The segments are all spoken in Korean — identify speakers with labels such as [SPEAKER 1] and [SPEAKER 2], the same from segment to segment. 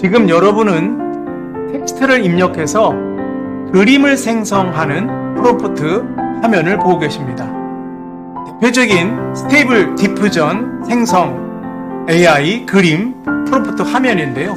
[SPEAKER 1] 지금 여러분은 텍스트를 입력해서 그림을 생성하는 프롬프트 화면을 보고 계십니다. 대표적인 스테이블 디프전 생성 AI 그림 프롬프트 화면인데요.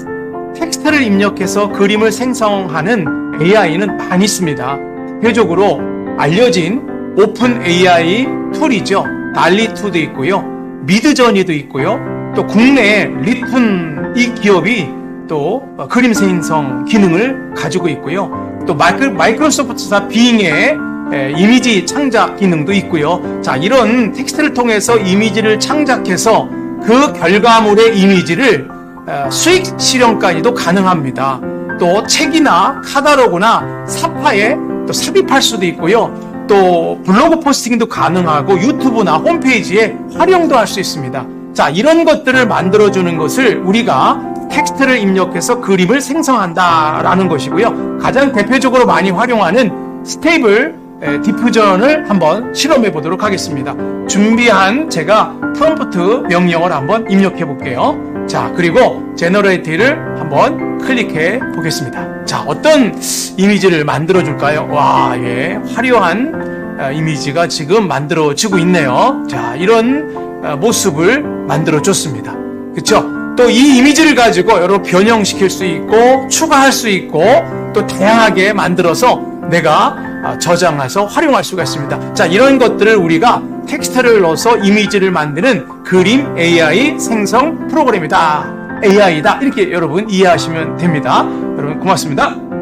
[SPEAKER 1] 텍스트를 입력해서 그림을 생성하는 AI는 많이 있습니다. 대표적으로 알려진 오픈 AI 툴이죠. 달리2도 있고요. 미드저니도 있고요. 또 국내 리툰 이 기업이 또 그림 생성 기능을 가지고 있고요. 또 마이크, 마이크로소프트사 빙의 에, 이미지 창작 기능도 있고요. 자, 이런 텍스트를 통해서 이미지를 창작해서 그 결과물의 이미지를 어, 수익 실현까지도 가능합니다. 또 책이나 카다로그나 사파에 또 삽입할 수도 있고요. 또 블로그 포스팅도 가능하고 유튜브나 홈페이지에 활용도 할 수 있습니다. 자, 이런 것들을 만들어주는 것을 우리가 텍스트를 입력해서 그림을 생성한다라는 것이고요. 가장 대표적으로 많이 활용하는 스테이블 에, 디퓨전을 한번 실험해 보도록 하겠습니다. 준비한 제가 프롬프트 명령을 한번 입력해 볼게요. 자, 그리고 제너레이티를 한번 클릭해 보겠습니다. 자, 어떤 이미지를 만들어 줄까요? 와, 예, 화려한 아, 이미지가 지금 만들어지고 있네요. 자, 이런 아, 모습을 만들어 줬습니다. 그쵸? 또 이 이미지를 가지고 여러 변형시킬 수 있고, 추가할 수 있고, 또 다양하게 만들어서 내가 아, 저장해서 활용할 수가 있습니다. 자, 이런 것들을 우리가 텍스트를 넣어서 이미지를 만드는 그림 AI 생성 프로그램이다. AI다. 이렇게 여러분 이해하시면 됩니다. 여러분 고맙습니다.